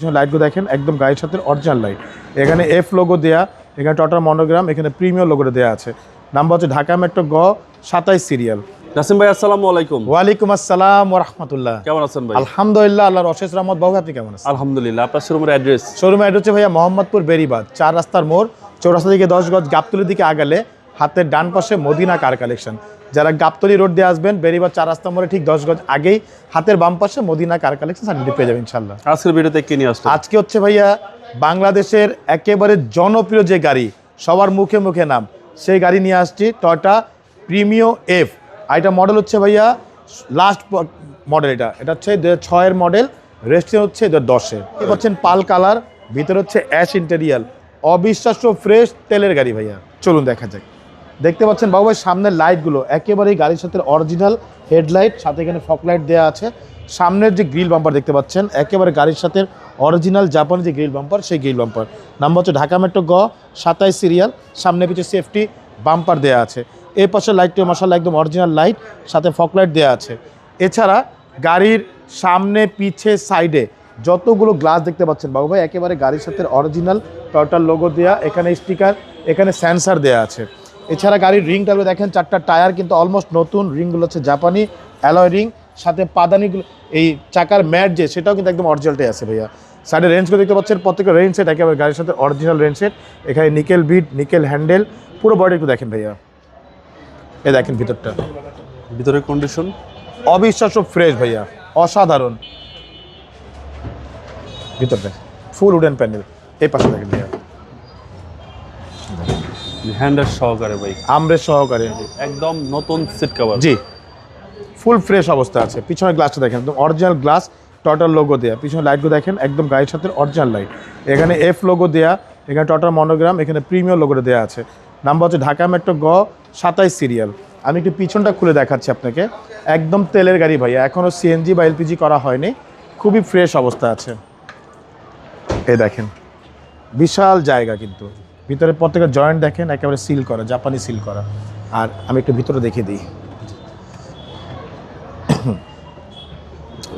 পিছনে লাইটগুলো দেখেন একদম গাড়ির সাথে অরিজিনাল লাইট এখানে এফ লোগো দেয়া এখানে টটার মনোগ্রাম এখানে প্রিমিয়ার লোগোটা দেওয়া আছে। নাম্বার হচ্ছে ঢাকা মেট্রো গ সাতাইশ সিরিয়াল নাসিম ভাই আসসালামু আলাইকুম। ওয়ালাইকুম আসসালাম ও রহমতুল্লাহ। কেমন আছেন ভাই? আলহামদুলিল্লাহ আল্লাহর অশেষ রহমত। বাবু আপনি কেমন আছেন? আলহামদুলিল্লাহ আপনার শোরুমের অ্যাড্রেস শোরুম অ্যাড হচ্ছে ভাইয়া মোহাম্মদপুর বেরিবাদ চার রাস্তার মোড় চৌরাস্তা দিকে দশ গজ গাবতলির দিকে আগালে হাতের ডান পাশে মদিনা কার কালেকশন যারা গাবতলি রোড দিয়ে আসবেন বেরিবার চার রাস্তা মোড়ে ঠিক দশ গজ আগেই হাতের বাম পাশে মদিনা কার কালেকশন সার্টিফিকেট পেয়ে যাবেন ইনশাল্লাহ আজকের ভিডিওতে কি নিয়ে আসছেন আজকে হচ্ছে ভাইয়া বাংলাদেশের একেবারে জনপ্রিয় যে গাড়ি সবার মুখে মুখে নাম সেই গাড়ি নিয়ে আসছি টয়টা প্রিমিও এফ আর এটা মডেল হচ্ছে ভাইয়া লাস্ট মডেল এটা। এটা হচ্ছে দু হাজার ছয়ের মডেল রেস্টে হচ্ছে দু হাজার দশের। কি পাচ্ছেন পাল কালার ভিতরে হচ্ছে অ্যাশ ইন্টেরিয়াল অবিশ্বাস্য ফ্রেশ তেলের গাড়ি ভাইয়া। চলুন দেখা যাক। দেখতে পাচ্ছেন বাবু ভাই সামনের লাইটগুলো একেবারেই গাড়ির সাথে অরিজিনাল হেডলাইট সাথে এখানে ফক লাইট দেওয়া আছে। সামনের যে গ্রিল বাম্পার দেখতে পাচ্ছেন, একেবারে গাড়ির সাথে অরিজিনাল জাপানি যে গ্রিল বাম্পার সেই গ্রিল বাম্পার নাম্বার হচ্ছে ঢাকা মেট্রো গ, সাতাইশ সিরিয়াল সামনে পিছিয়ে সেফটি বাম্পার দেওয়া আছে। এই পাশে লাইটটি মশালা একদম অরিজিনাল লাইট সাথে ফক লাইট দেওয়া আছে। এছাড়া গাড়ির সামনে পিছে সাইডে যতগুলো গ্লাস দেখতে পাচ্ছেন বাবু ভাই একেবারে গাড়ির সাথে অরিজিনাল টয়টার লোগো দেওয়া এখানে স্টিকার এখানে সেন্সার দেওয়া আছে। এছাড়া গাড়ির রিংটা দেখেন চারটা টায়ার কিন্তু অলমোস্ট নতুন রিংগুলো হচ্ছে জাপানি অ্যালয় রিং সাথে পাদানিগুলো এই চাকার ম্যাট যে সেটাও কিন্তু একদম অরিজিনালটাই আছে ভাইয়া। সাইডে রেঞ্জগুলো দেখতে পাচ্ছেন প্রত্যেকটা রেঞ্জ সেট একেবারে গাড়ির সাথে অরিজিনাল রেঞ্জ সেট এখানে নিকেল বিট নিকেল হ্যান্ডেল পুরো বডি একটু দেখেন ভাইয়া। এ দেখেন ভিতরটা। ভিতরের কন্ডিশন অবিশ্বাস্য ফ্রেশ ভাইয়া অসাধারণ। ভিতরটা ফুল উডেন প্যানেল এই পাশে দেখেন ভাইয়া। হ্যান্ডের সহকারে ভাই। আমরের সহকারে। একদম নতুন সিট কভার জি। ফুল ফ্রেশ অবস্থা আছে। পিছনের গ্লাসটা দেখেন একদম অরিজিনাল গ্লাস টটার লোগো দেয়া। পিছনে লাইটগুলো দেখেন একদম গাড়ির সাথে অরিজিনাল লাইট এখানে এফ লোগো দেয়া এখানে টটার মনোগ্রাম এখানে প্রিমিয়ার লোগোটা দেওয়া আছে। নাম্বার হচ্ছে ঢাকা মেট্রো গ সাতাইশ সিরিয়াল আমি একটু পিছনটা খুলে দেখাচ্ছি আপনাকে। একদম তেলের গাড়ি ভাইয়া এখনও সিএনজি বা এলপিজি করা হয়নি। খুবই ফ্রেশ অবস্থা আছে। এই দেখেন বিশাল জায়গা কিন্তু। ভিতরে প্রত্যেকটা জয়েন্ট দেখেন একেবারে সিল করা জাপানি সিল করা। আর আমি একটু ভিতরে দেখে দিই।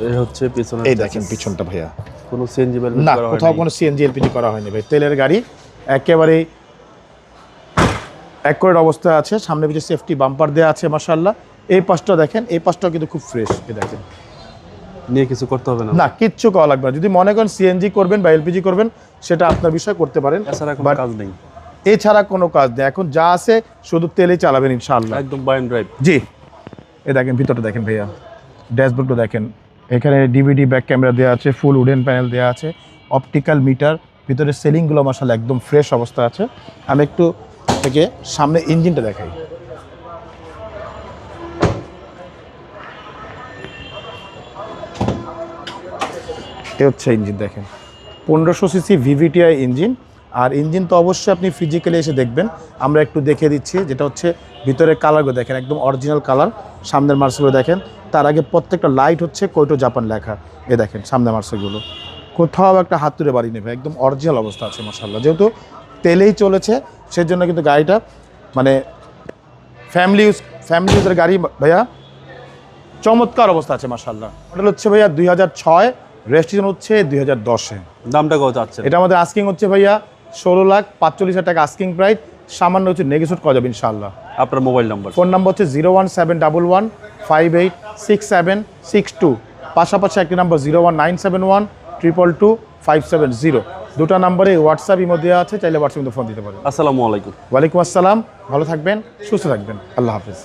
এই হচ্ছে পিছনে এই দেখেন পিছনটা ভাইয়া। কোনো সিএনজি না কোথাও কোনো সিএনজি এলপিজি করা হয়নি ভাই। তেলের গাড়ি একেবারেই অ্যাকোরেট অবস্থা আছে। সামনে পিছিয়ে সেফটি বাম্পার দেওয়া আছে মাসাল্লাহ এই পাশটা দেখেন এই পাশটাও কিন্তু খুব ফ্রেশ দেখেন। নিয়ে কিছু করতে হবে না। না কিচ্ছু করা লাগবে না। যদি মনে করেন সিএনজি করবেন বা এলপিজি করবেন সেটা আপনার বিষয় করতে পারেন। এছাড়া কোনো কাজ নেই। এছাড়া কোনো কাজ নেই। এখন যা আছে শুধু তেলেই চালাবেন ইনশাআল্লাহ। একদম বাইন ড্রাইভ জি। এ দেখেন ভিতরটা দেখেন ভাইয়া। ড্যাশবোর্ডটা দেখেন। এখানে ডিভিডি ব্যাক ক্যামেরা দেওয়া আছে ফুল উডেন প্যানেল দেওয়া আছে অপটিক্যাল মিটার ভিতরে সেলিংগুলো মশাল একদম ফ্রেশ অবস্থা আছে। আমি একটু থেকে সামনে ইঞ্জিনটা দেখাই। এ হচ্ছে ইঞ্জিন দেখেন। পনেরোশো সিসি ভিভিটিআই ইঞ্জিন আর ইঞ্জিন তো অবশ্যই আপনি ফিজিক্যালি এসে দেখবেন। আমরা একটু দেখে দিচ্ছি, যেটা হচ্ছে ভিতরে কালারগুলো দেখেন, একদম অরিজিনাল কালার সামনের মার্সেলগুলো দেখেন। তার আগে প্রত্যেকটা লাইট হচ্ছে কোয়টো জাপান লেখা। এ দেখেন, সামনের মার্সেলগুলো কোথাও একটা হাত তুলে বাড়ি নেবে, একদম অরিজিনাল অবস্থা আছে মশাল্লা যেহেতু তেলেই চলেছে, সেজন্য কিন্তু গাড়িটা মানে ফ্যামিলি ইউজ ফ্যামিলি ইউজের গাড়ি, ভাইয়া, চমৎকার অবস্থা আছে মাসাল্লাহ মডেল হচ্ছে ভাইয়া দুই হাজার ছয় রেজিস্ট্রেশন হচ্ছে দুই হাজার দশে। দামটা কত চাচ্ছেন? এটা আমাদের আস্কিং হচ্ছে ভাইয়া ষোলো লাখ পাঁচচল্লিশ হাজার টাকা আস্কিং প্রাইস সামান্য হচ্ছে নেগেশন করা যাবে ইনশাল্লাহ আপনার মোবাইল নাম্বার ফোন নাম্বার হচ্ছে zero one seven double one five eight six seven six two পাশাপাশি একটি number zero one nine seven one triple two five seven zero দুটো নাম্বারে হোয়াটসঅ্যাপ ইমো দেওয়া আছে চাইলে হোয়াটসঅ্যাপে ফোন দিতে পারেন। আসসালামু আলাইকুম। ওয়ালাইকুম আসসালাম ভালো থাকবেন সুস্থ থাকবেন। আল্লাহ হাফিজ।